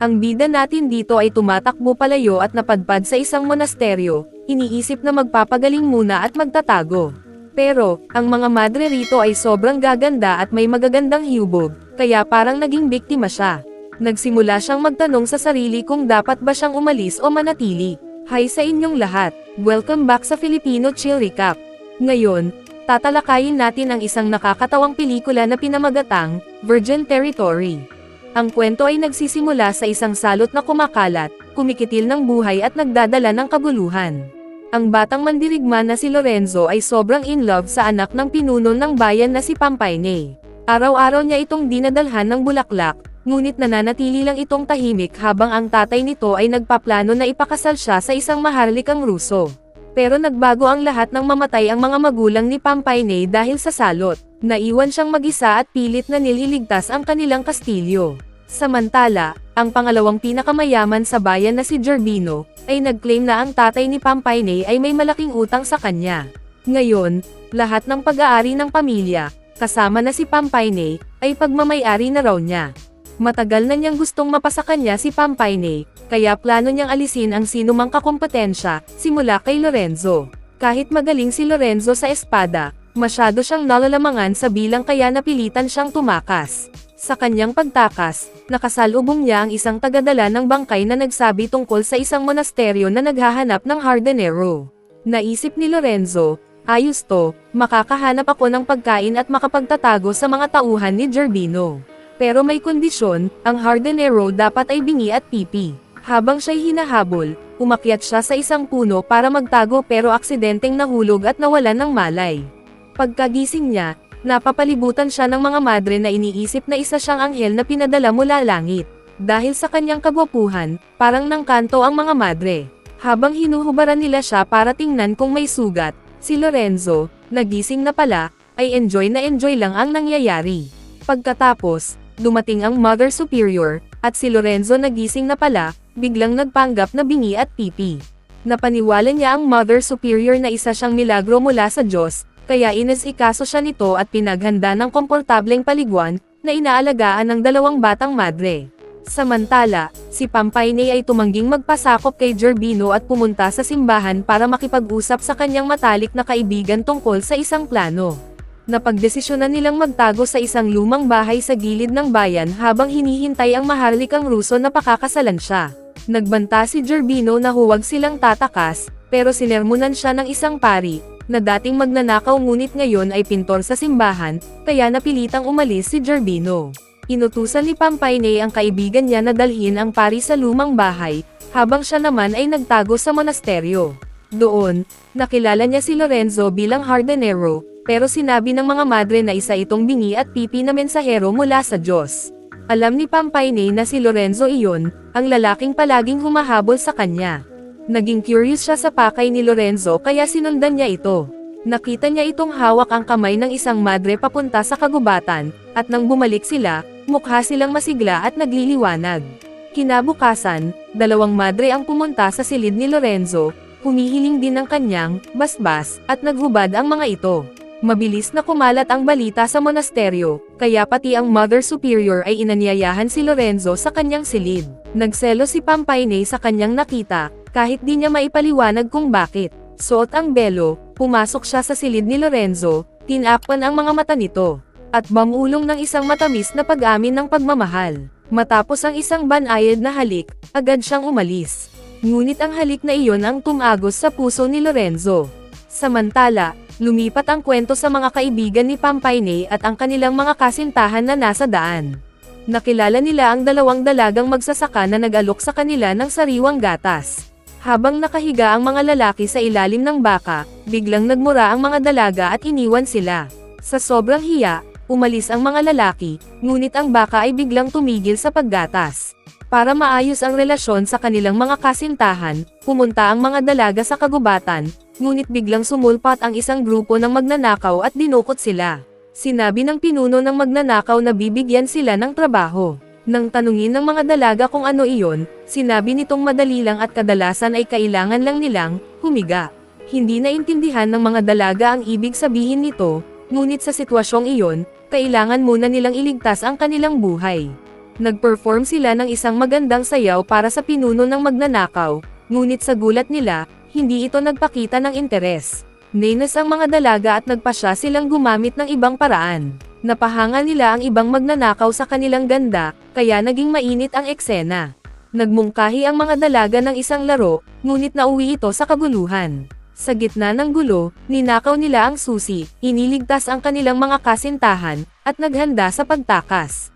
Ang bida natin dito ay tumatakbo palayo at napadpad sa isang monasteryo, iniisip na magpapagaling muna at magtatago. Pero, ang mga madre rito ay sobrang gaganda at may magagandang hubog, kaya parang naging biktima siya. Nagsimula siyang magtanong sa sarili kung dapat ba siyang umalis o manatili. Hi sa inyong lahat, welcome back sa Filipino Chill Recap. Ngayon, tatalakayin natin ang isang nakakatawang pelikula na pinamagatang, Virgin Territory. Ang kwento ay nagsisimula sa isang salot na kumakalat, kumikitil ng buhay at nagdadala ng kabuluhan. Ang batang mandirigma na si Lorenzo ay sobrang in love sa anak ng pinuno ng bayan na si Pampayne. Araw-araw niya itong dinadalhan ng bulaklak, ngunit nananatili lang itong tahimik habang ang tatay nito ay nagpaplano na ipakasal siya sa isang maharlikang Ruso. Pero nagbago ang lahat ng mamatay ang mga magulang ni Pampayne dahil sa salot. Naiwan siyang mag-isa at pilit na nililigtas ang kanilang kastilyo. Samantala, ang pangalawang pinakamayaman sa bayan na si Gerbino, ay nag-claim na ang tatay ni Pampayne ay may malaking utang sa kanya. Ngayon, lahat ng pag-aari ng pamilya, kasama na si Pampayne, ay pagmamayari na raw niya. Matagal na niyang gustong mapasa kanya si Pampayne, kaya plano niyang alisin ang sinumang kakompetensya, simula kay Lorenzo. Kahit magaling si Lorenzo sa espada, masyado siyang nalalamangan sa bilang kaya napilitan siyang tumakas. Sa kanyang pagtakas, nakasalubong niya ang isang tagadala ng bangkay na nagsabi tungkol sa isang monasteryo na naghahanap ng hardenero. Naisip ni Lorenzo, ayos to, makakahanap ako ng pagkain at makapagtatago sa mga tauhan ni Gerbino. Pero may kondisyon, ang hardenero dapat ay bingi at pipi. Habang siya'y hinahabol, umakyat siya sa isang puno para magtago pero aksidenteng nahulog at nawalan ng malay. Pagkagising niya, napapalibutan siya ng mga madre na iniisip na isa siyang anghel na pinadala mula langit. Dahil sa kanyang kagwapuhan, parang nangkanto ang mga madre. Habang hinuhubaran nila siya para tingnan kung may sugat, si Lorenzo, nagising na pala, ay enjoy na enjoy lang ang nangyayari. Pagkatapos, dumating ang Mother Superior, at si Lorenzo nagising na pala, biglang nagpanggap na bingi at pipi. Napaniwala niya ang Mother Superior na isa siyang milagro mula sa Diyos, kaya inesikaso siya nito at pinaghanda ng komportableng paliguan, na inaalagaan ng dalawang batang madre. Samantala, si Pampayne ay tumangging magpasakop kay Gerbino at pumunta sa simbahan para makipag-usap sa kanyang matalik na kaibigan tungkol sa isang plano. Napagdesisyonan nilang magtago sa isang lumang bahay sa gilid ng bayan habang hinihintay ang maharlikang Ruso na pakakasalan siya. Nagbanta si Gerbino na huwag silang tatakas, pero sinermunan siya ng isang pari, na dating magnanakaw ngunit ngayon ay pintor sa simbahan, kaya napilitang umalis si Gerbino. Inutusan ni Pampayne ang kaibigan niya na dalhin ang pari sa lumang bahay, habang siya naman ay nagtago sa monasteryo. Doon, nakilala niya si Lorenzo bilang hardenero, pero sinabi ng mga madre na isa itong bingi at pipi na mensahero mula sa Diyos. Alam ni Pampayne na si Lorenzo iyon, ang lalaking palaging humahabol sa kanya. Naging curious siya sa pakay ni Lorenzo kaya sinundan niya ito. Nakita niya itong hawak ang kamay ng isang madre papunta sa kagubatan, at nang bumalik sila, mukha silang masigla at nagliliwanag. Kinabukasan, dalawang madre ang pumunta sa silid ni Lorenzo, humihiling din ng kanyang basbas, at naghubad ang mga ito. Mabilis na kumalat ang balita sa monasteryo, kaya pati ang Mother Superior ay inanyayahan si Lorenzo sa kanyang silid. Nagselo si Pampayne sa kanyang nakita, kahit di niya maipaliwanag kung bakit. Suot ang belo, pumasok siya sa silid ni Lorenzo, tinakpan ang mga mata nito, at mamulong ng isang matamis na pag-amin ng pagmamahal. Matapos ang isang banayad na halik, agad siyang umalis. Ngunit ang halik na iyon ang tumagos sa puso ni Lorenzo. Samantala, lumipat ang kwento sa mga kaibigan ni Pampayne at ang kanilang mga kasintahan na nasa daan. Nakilala nila ang dalawang dalagang magsasaka na nag-alok sa kanila ng sariwang gatas. Habang nakahiga ang mga lalaki sa ilalim ng baka, biglang nagmura ang mga dalaga at iniwan sila. Sa sobrang hiya, umalis ang mga lalaki, ngunit ang baka ay biglang tumigil sa paggatas. Para maayos ang relasyon sa kanilang mga kasintahan, pumunta ang mga dalaga sa kagubatan, ngunit biglang sumulpat ang isang grupo ng magnanakaw at dinukot sila. Sinabi ng pinuno ng magnanakaw na bibigyan sila ng trabaho. Nang tanungin ng mga dalaga kung ano iyon, sinabi nitong madali lang at kadalasan ay kailangan lang nilang humiga. Hindi naintindihan ng mga dalaga ang ibig sabihin nito, ngunit sa sitwasyong iyon, kailangan muna nilang iligtas ang kanilang buhay. Nag-perform sila ng isang magandang sayaw para sa pinuno ng magnanakaw, ngunit sa gulat nila, hindi ito nagpakita ng interes. Nainas ang mga dalaga at nagpasya silang gumamit ng ibang paraan. Napahanga nila ang ibang magnanakaw sa kanilang ganda, kaya naging mainit ang eksena. Nagmungkahi ang mga dalaga ng isang laro, ngunit nauwi ito sa kaguluhan. Sa gitna ng gulo, ninakaw nila ang susi, iniligtas ang kanilang mga kasintahan, at naghanda sa pagtakas.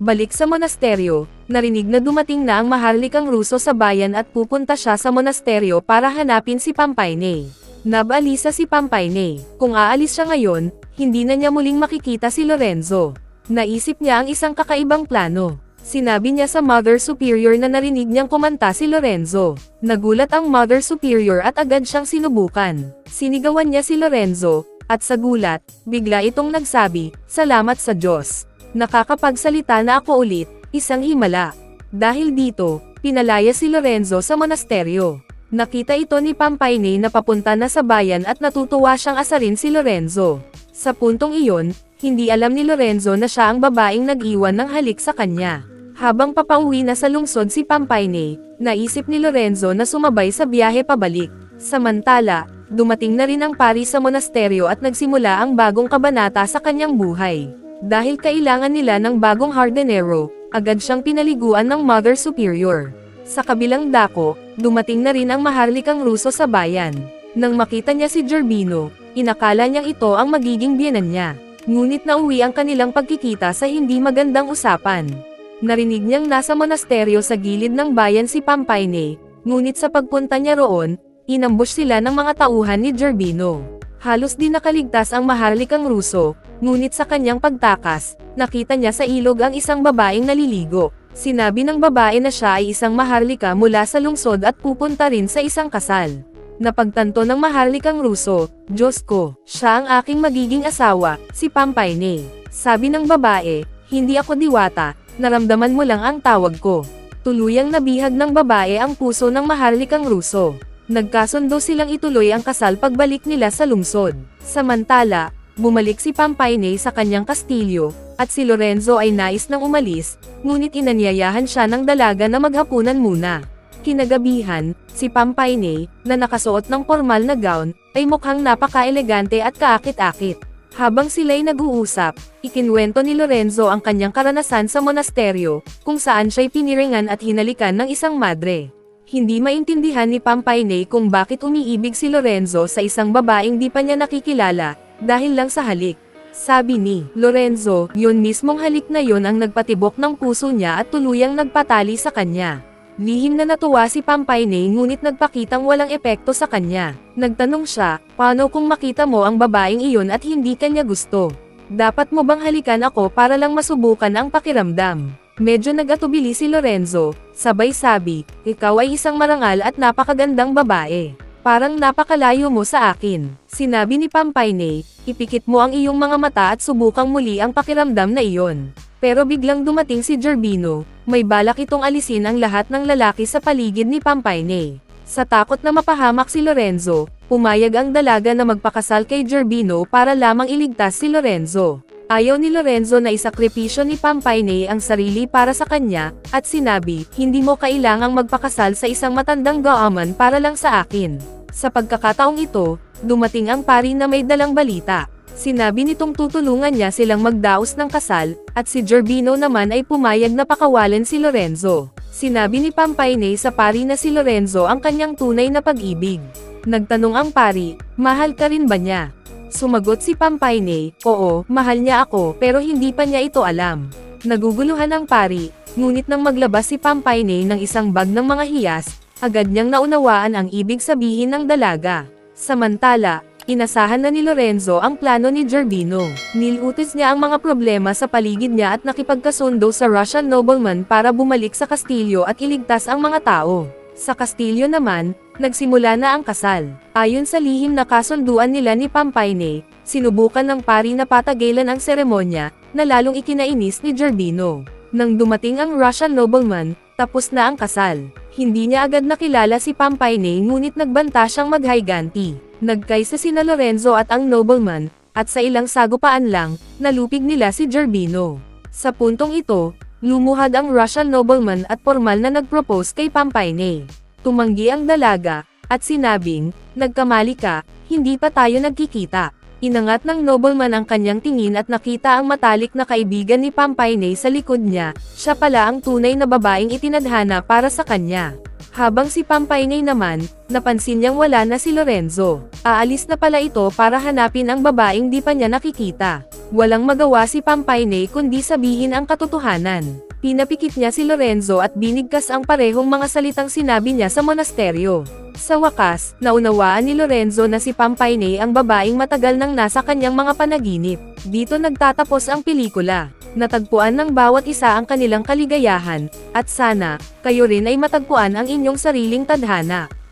Balik sa monasteryo, narinig na dumating na ang maharlikang Ruso sa bayan at pupunta siya sa monasteryo para hanapin si Pampaine. Nabalisa si Pampaine. Kung aalis siya ngayon, hindi na niya muling makikita si Lorenzo. Naisip niya ang isang kakaibang plano. Sinabi niya sa Mother Superior na narinig niyang kumanta si Lorenzo. Nagulat ang Mother Superior at agad siyang sinubukan. Sinigawan niya si Lorenzo, at sa gulat, bigla itong nagsabi, Salamat sa Diyos. Nakakapagsalita na ako ulit, isang himala. Dahil dito, pinalaya si Lorenzo sa monasteryo. Nakita ito ni Pampaine na papunta na sa bayan at natutuwa siyang asarin si Lorenzo. Sa puntong iyon, hindi alam ni Lorenzo na siya ang babaeng nag-iwan ng halik sa kanya. Habang papauwi na sa lungsod si Pampaine, naisip ni Lorenzo na sumabay sa biyahe pabalik. Samantala, dumating na rin ang pari sa monasteryo at nagsimula ang bagong kabanata sa kanyang buhay. Dahil kailangan nila ng bagong hardenero, agad siyang pinaliguan ng Mother Superior. Sa kabilang dako, dumating na rin ang maharlikang Ruso sa bayan. Nang makita niya si Gerbino, inakala niyang ito ang magiging biyenan niya. Ngunit nauwi ang kanilang pagkikita sa hindi magandang usapan. Narinig niyang nasa monasteryo sa gilid ng bayan si Pampaine, ngunit sa pagpunta niya roon, inambush sila ng mga tauhan ni Gerbino. Halos di nakaligtas ang maharlikang Ruso, ngunit sa kanyang pagtakas, nakita niya sa ilog ang isang babaeng naliligo. Sinabi ng babae na siya ay isang maharlika mula sa lungsod at pupunta rin sa isang kasal. Napagtanto ng maharlikang Ruso, Diyos ko, siya ang aking magiging asawa, si Pampaine. Sabi ng babae, hindi ako diwata, naramdaman mo lang ang tawag ko. Tuluyang nabihag ng babae ang puso ng maharlikang Ruso. Nagkasundo silang ituloy ang kasal pagbalik nila sa lungsod. Samantala, bumalik si Pampaine sa kanyang kastilyo, at si Lorenzo ay nais nang umalis, ngunit inanyayahan siya ng dalaga na maghapunan muna. Kinagabihan, si Pampaine, na nakasuot ng formal na gown, ay mukhang napaka-elegante at kaakit-akit. Habang sila'y nag-uusap, ikinwento ni Lorenzo ang kanyang karanasan sa monasteryo, kung saan siya'y piniringan at hinalikan ng isang madre. Hindi maintindihan ni Pampaine kung bakit umiibig si Lorenzo sa isang babaeng di pa niya nakikilala, dahil lang sa halik. Sabi ni Lorenzo, yun mismong halik na yon ang nagpatibok ng puso niya at tuluyang nagpatali sa kanya. Lihim na natuwa si Pampaine ngunit nagpakitang walang epekto sa kanya. Nagtanong siya, paano kung makita mo ang babaeng iyon at hindi kanya gusto? Dapat mo bang halikan ako para lang masubukan ang pakiramdam? Medyo nagatubili si Lorenzo, sabay sabi, ikaw ay isang marangal at napakagandang babae. Parang napakalayo mo sa akin. Sinabi ni Pampaine, ipikit mo ang iyong mga mata at subukang muli ang pakiramdam na iyon. Pero biglang dumating si Gerbino, may balak itong alisin ang lahat ng lalaki sa paligid ni Pampaine. Sa takot na mapahamak si Lorenzo, pumayag ang dalaga na magpakasal kay Gerbino para lamang iligtas si Lorenzo. Ayaw ni Lorenzo na isakripisyo ni Pampaine ang sarili para sa kanya, at sinabi, hindi mo kailangang magpakasal sa isang matandang gaaman para lang sa akin. Sa pagkakataong ito, dumating ang pari na may dalang balita. Sinabi nitong tutulungan niya silang magdaos ng kasal, at si Gerbino naman ay pumayag na pakawalan si Lorenzo. Sinabi ni Pampaine sa pari na si Lorenzo ang kanyang tunay na pag-ibig. Nagtanong ang pari, mahal ka rin ba niya? Sumagot si Pampaine, oo, mahal niya ako, pero hindi pa niya ito alam. Naguguluhan ang pari, ngunit nang maglabas si Pampaine ng isang bag ng mga hiyas, agad niyang naunawaan ang ibig sabihin ng dalaga. Samantala, inasahan na ni Lorenzo ang plano ni Gerbino. Nilutis niya ang mga problema sa paligid niya at nakipagkasundo sa Russian nobleman para bumalik sa kastilyo at iligtas ang mga tao. Sa kastilyo naman, nagsimula na ang kasal. Ayon sa lihim na kasunduan nila ni Pampaine, sinubukan ng pari na patagalan ang seremonya, na lalong ikinainis ni Gerbino. Nang dumating ang Russian nobleman, tapos na ang kasal. Hindi niya agad nakilala si Pampaine ngunit nagbanta siyang maghayganti. Nagkaysa sina Lorenzo at ang nobleman, at sa ilang sagupaan lang, nalupig nila si Gerbino. Sa puntong ito, lumuhad ang Russian nobleman at formal na nagpropose kay Pampaine. Tumanggi ang dalaga, at sinabing, nagkamali ka, hindi pa tayo nagkikita. Inangat ng nobleman ang kanyang tingin at nakita ang matalik na kaibigan ni Pampaine sa likod niya, siya pala ang tunay na babaeng itinadhana para sa kanya. Habang si Pampaine naman, napansin niyang wala na si Lorenzo. Aalis na pala ito para hanapin ang babaeng di pa niya nakikita. Walang magawa si Pampaine kundi sabihin ang katotohanan. Pinapikit niya si Lorenzo at binigkas ang parehong mga salitang sinabi niya sa monasteryo. Sa wakas, naunawaan ni Lorenzo na si Pampaine ang babaeng matagal nang nasa kanyang mga panaginip. Dito nagtatapos ang pelikula. Natagpuan ng bawat isa ang kanilang kaligayahan, at sana, kayo rin ay matagpuan ang inyong sariling tadhana.